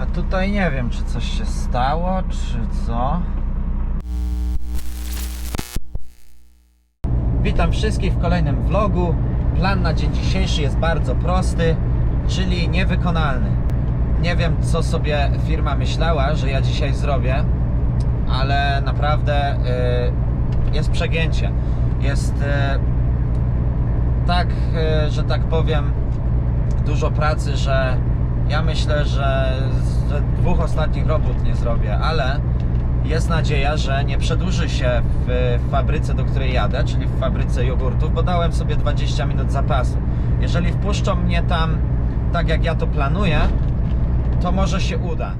A tutaj nie wiem, czy coś się stało, czy co. Witam wszystkich w kolejnym vlogu. Plan na dzień dzisiejszy jest bardzo prosty, czyli niewykonalny. Nie wiem, co sobie firma myślała, że ja dzisiaj zrobię, ale naprawdę y, jest przegięcie. Jest y, tak, y, że tak powiem, dużo pracy, że ja myślę, że z dwóch ostatnich robót nie zrobię, ale jest nadzieja, że nie przedłuży się w fabryce, do której jadę, czyli w fabryce jogurtów, bo dałem sobie 20 minut zapasu. Jeżeli wpuszczą mnie tam tak, jak ja to planuję, to może się uda.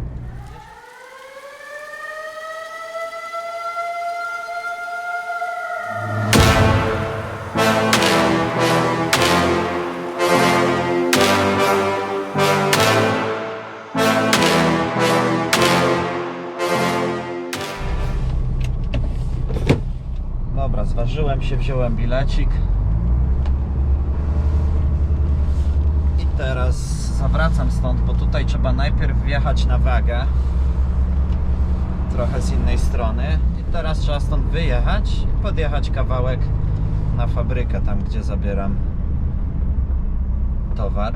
Wziąłem bilecik. I teraz zawracam stąd, bo tutaj trzeba najpierw wjechać na wagę. Trochę z innej strony. I teraz trzeba stąd wyjechać i podjechać kawałek na fabrykę, tam gdzie zabieram towar.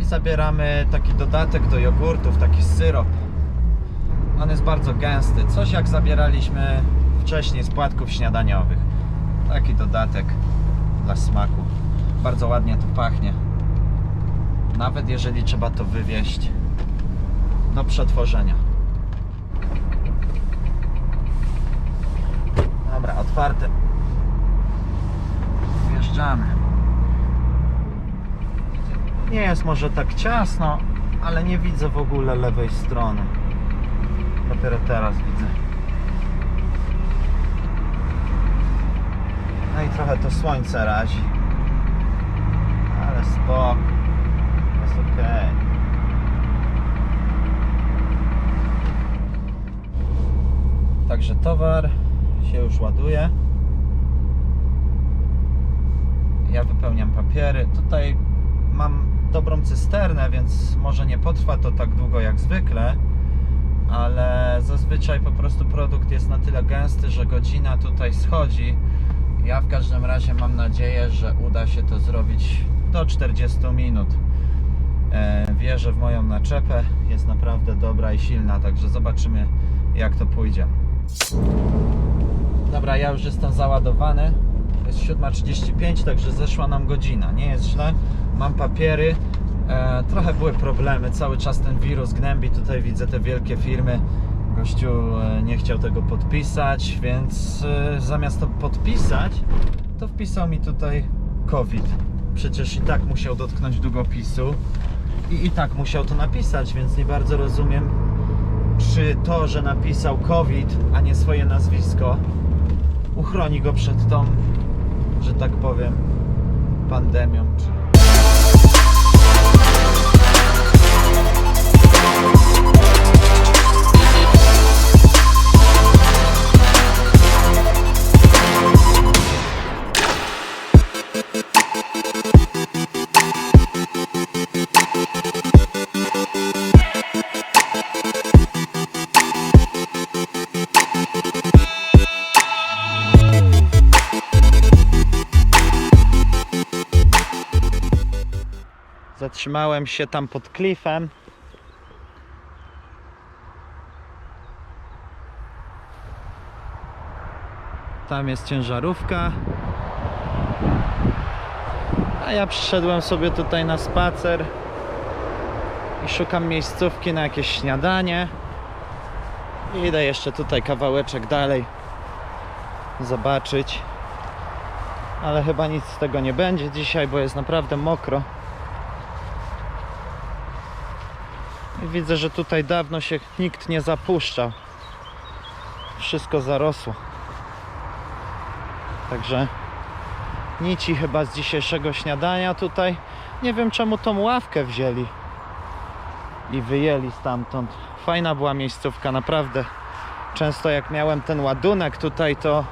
I zabieramy taki dodatek do jogurtów, taki syrop. On jest bardzo gęsty. Coś jak zabieraliśmy wcześniej z płatków śniadaniowych. Taki dodatek dla smaku. Bardzo ładnie to pachnie. Nawet jeżeli trzeba to wywieźć do przetworzenia. Dobra, otwarte. Wjeżdżamy. Nie jest może tak ciasno, ale nie widzę w ogóle lewej strony. Dopiero teraz widzę. No i trochę to słońce razi. Ale spoko. Jest ok. Także towar się już ładuje. Ja wypełniam papiery. Tutaj mam dobrą cysternę, więc może nie potrwa to tak długo jak zwykle ale zazwyczaj po prostu produkt jest na tyle gęsty, że godzina tutaj schodzi. Ja w każdym razie mam nadzieję, że uda się to zrobić do 40 minut. E, wierzę w moją naczepę, jest naprawdę dobra i silna, także zobaczymy jak to pójdzie. Dobra, ja już jestem załadowany. Jest 7.35, także zeszła nam godzina. Nie jest źle. Mam papiery. E, trochę były problemy. Cały czas ten wirus gnębi. Tutaj widzę te wielkie firmy. Gościu e, nie chciał tego podpisać, więc e, zamiast to podpisać, to wpisał mi tutaj COVID. Przecież i tak musiał dotknąć długopisu i i tak musiał to napisać, więc nie bardzo rozumiem, czy to, że napisał COVID, a nie swoje nazwisko, uchroni go przed tą, że tak powiem, pandemią. Czy... Zatrzymałem się tam pod klifem. Tam jest ciężarówka. A ja przyszedłem sobie tutaj na spacer i szukam miejscówki na jakieś śniadanie. I idę jeszcze tutaj kawałeczek dalej zobaczyć. Ale chyba nic z tego nie będzie dzisiaj, bo jest naprawdę mokro. I widzę, że tutaj dawno się nikt nie zapuszczał. Wszystko zarosło. Także nici chyba z dzisiejszego śniadania tutaj. Nie wiem czemu tą ławkę wzięli i wyjęli stamtąd. Fajna była miejscówka, naprawdę. Często jak miałem ten ładunek tutaj, to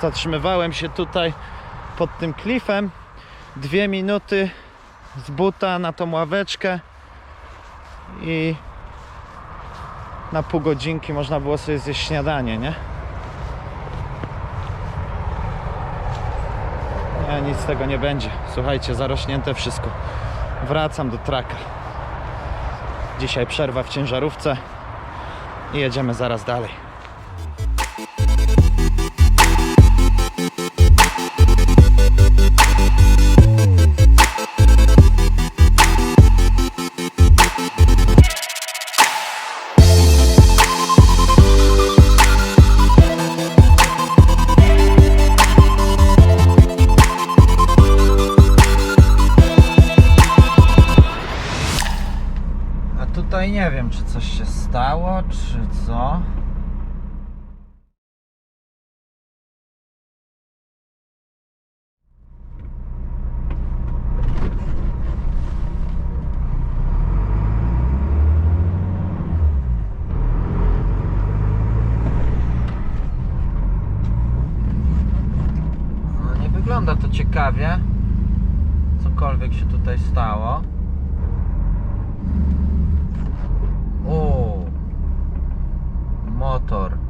zatrzymywałem się tutaj pod tym klifem. Dwie minuty z buta na tą ławeczkę i na pół godzinki można było sobie zjeść śniadanie, nie? Nie, nic z tego nie będzie. Słuchajcie, zarośnięte wszystko. Wracam do traka. Dzisiaj przerwa w ciężarówce i jedziemy zaraz dalej. Stało, czy co. No, nie wygląda to ciekawie. Cokolwiek się tutaj stało. O, motor.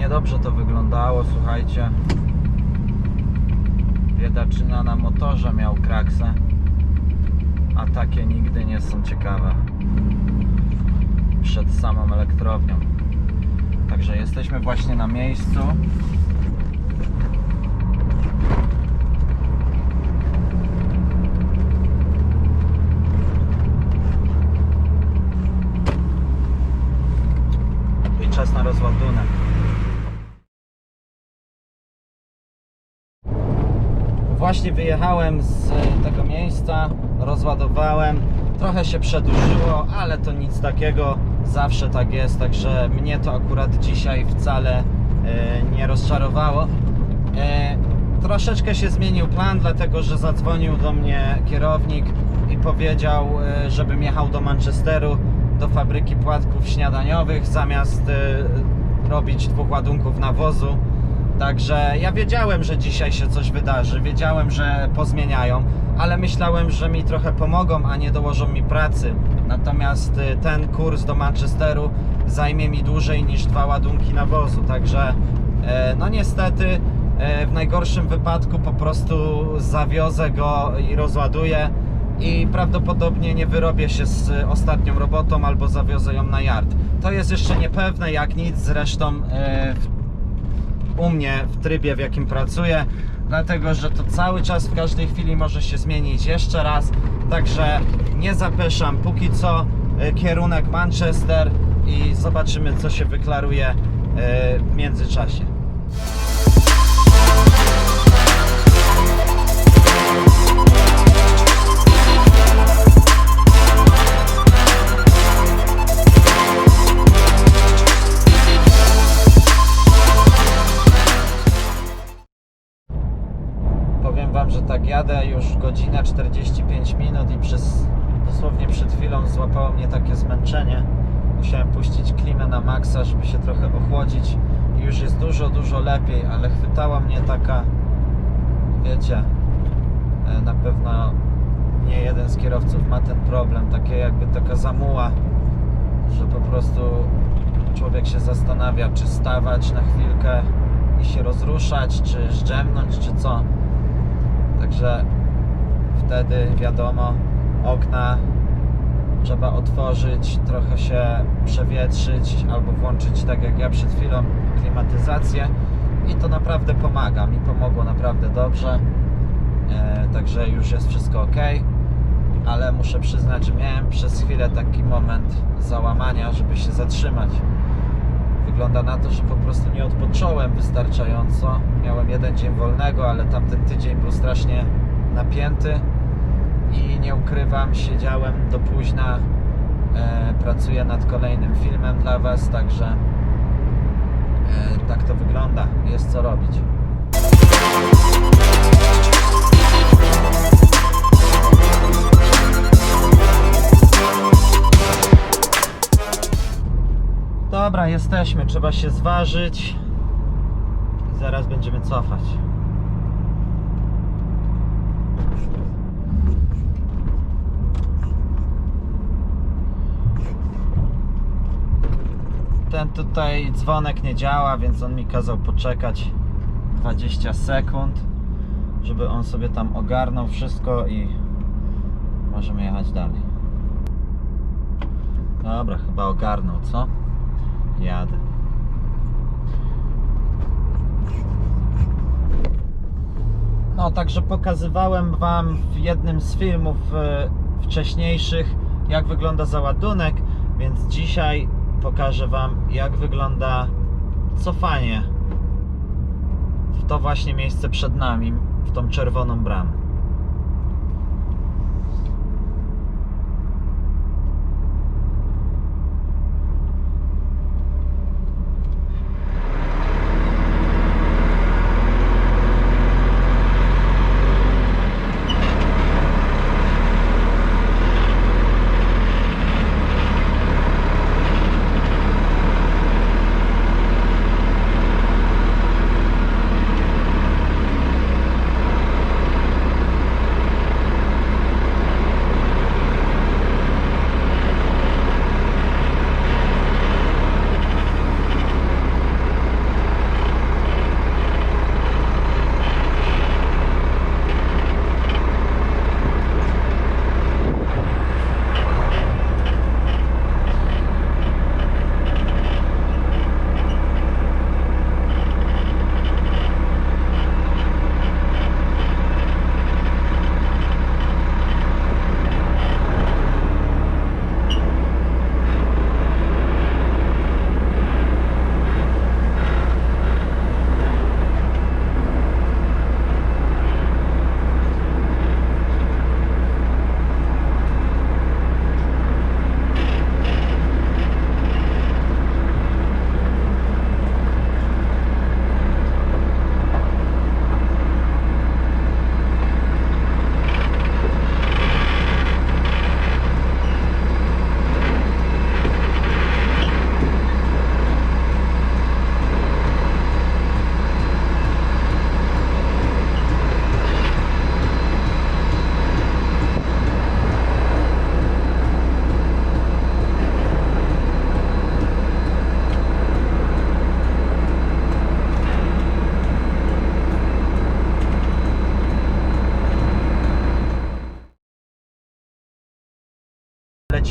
Niedobrze to wyglądało, słuchajcie. Biedaczyna na motorze miał kraksę. A takie nigdy nie są ciekawe. Przed samą elektrownią. Także jesteśmy właśnie na miejscu. I czas na rozładunek. Właśnie wyjechałem z e, tego miejsca, rozładowałem. Trochę się przedłużyło, ale to nic takiego. Zawsze tak jest, także mnie to akurat dzisiaj wcale e, nie rozczarowało. E, troszeczkę się zmienił plan, dlatego że zadzwonił do mnie kierownik i powiedział, żebym jechał do Manchesteru, do fabryki płatków śniadaniowych, zamiast robić dwóch ładunków nawozu. Także ja wiedziałem, że dzisiaj się coś wydarzy, wiedziałem, że pozmieniają, ale myślałem, że mi trochę pomogą, a nie dołożą mi pracy. Natomiast y, ten kurs do Manchesteru zajmie mi dłużej niż dwa ładunki nawozu, także e, no niestety e, w najgorszym wypadku po prostu zawiozę go i rozładuję i prawdopodobnie nie wyrobię się z ostatnią robotą albo zawiozę ją na yard. To jest jeszcze niepewne jak nic, zresztą e, u mnie w trybie, w jakim pracuję, dlatego że to cały czas w każdej chwili może się zmienić jeszcze raz. Także nie zapeszam póki co e, kierunek Manchester i zobaczymy, co się wyklaruje e, w międzyczasie. 45 minut i przez dosłownie przed chwilą złapało mnie takie zmęczenie. Musiałem puścić klimę na maksa, żeby się trochę ochłodzić i już jest dużo, dużo lepiej, ale chwytała mnie taka, wiecie, e, na pewno nie jeden z kierowców ma ten problem, takie jakby taka zamuła, że po prostu człowiek się zastanawia, czy stawać na chwilkę i się rozruszać, czy zdrzemnąć, czy co. Także wtedy wiadomo, okna trzeba otworzyć, trochę się przewietrzyć albo włączyć tak jak ja przed chwilą klimatyzację i to naprawdę pomaga. Mi pomogło naprawdę dobrze. E, także już jest wszystko ok. Ale muszę przyznać, że miałem przez chwilę taki moment załamania, żeby się zatrzymać. Wygląda na to, że po prostu nie odpocząłem wystarczająco. Miałem jeden dzień wolnego, ale tamten tydzień był strasznie napięty i nie ukrywam, siedziałem do późna e, pracuję nad kolejnym filmem dla Was, także e, tak to wygląda. Jest co robić. Dobra, jesteśmy. Trzeba się zważyć. Zaraz będziemy cofać. Tutaj dzwonek nie działa, więc on mi kazał poczekać 20 sekund, żeby on sobie tam ogarnął wszystko i możemy jechać dalej. Dobra, chyba ogarnął, co? Jadę. No, także pokazywałem Wam w jednym z filmów e, wcześniejszych, jak wygląda załadunek, więc dzisiaj pokażę Wam, jak wygląda cofanie w to właśnie miejsce przed nami, w tą czerwoną bramę.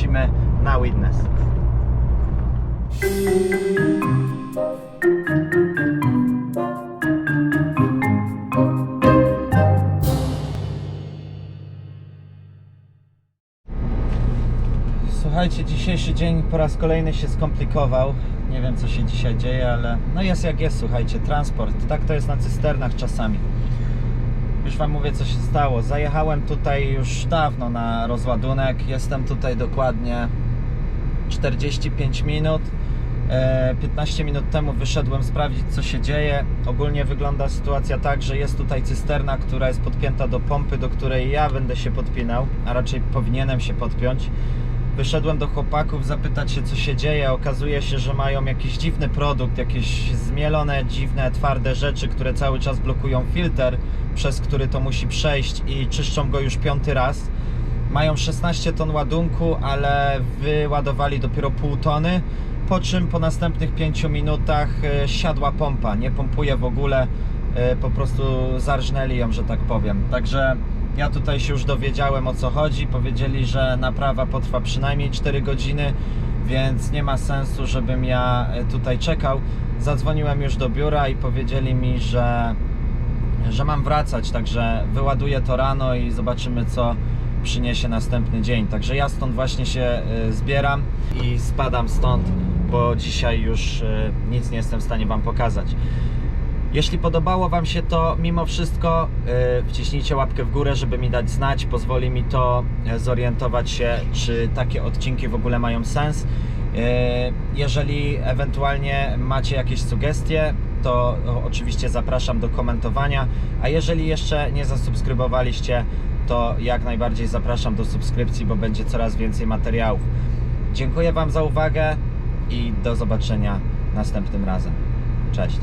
Lecimy na Witness. Słuchajcie, dzisiejszy dzień po raz kolejny się skomplikował. Nie wiem co się dzisiaj dzieje, ale no jest jak jest, słuchajcie, transport. Tak to jest na cysternach czasami. Już Wam mówię, co się stało. Zajechałem tutaj już dawno na rozładunek. Jestem tutaj dokładnie 45 minut. E, 15 minut temu wyszedłem sprawdzić, co się dzieje. Ogólnie wygląda sytuacja tak, że jest tutaj cysterna, która jest podpięta do pompy, do której ja będę się podpinał, a raczej powinienem się podpiąć. Wyszedłem do chłopaków zapytać się, co się dzieje. Okazuje się, że mają jakiś dziwny produkt, jakieś zmielone, dziwne, twarde rzeczy, które cały czas blokują filtr, przez który to musi przejść i czyszczą go już piąty raz. Mają 16 ton ładunku, ale wyładowali dopiero pół tony, po czym po następnych 5 minutach e, siadła pompa, nie pompuje w ogóle, e, po prostu zarżnęli ją, że tak powiem. Także ja tutaj się już dowiedziałem o co chodzi. Powiedzieli, że naprawa potrwa przynajmniej 4 godziny, więc nie ma sensu, żebym ja e, tutaj czekał. Zadzwoniłem już do biura i powiedzieli mi, że, że mam wracać, także wyładuję to rano i zobaczymy co przyniesie następny dzień. Także ja stąd właśnie się y, zbieram i spadam stąd, bo dzisiaj już y, nic nie jestem w stanie Wam pokazać. Jeśli podobało Wam się to, mimo wszystko yy, wciśnijcie łapkę w górę, żeby mi dać znać. Pozwoli mi to e, zorientować się, czy takie odcinki w ogóle mają sens. Yy, Jeżeli ewentualnie macie jakieś sugestie, to oczywiście zapraszam do komentowania. A jeżeli jeszcze nie zasubskrybowaliście, to jak najbardziej zapraszam do subskrypcji, bo będzie coraz więcej materiałów. Dziękuję Wam za uwagę i do zobaczenia następnym razem. Cześć.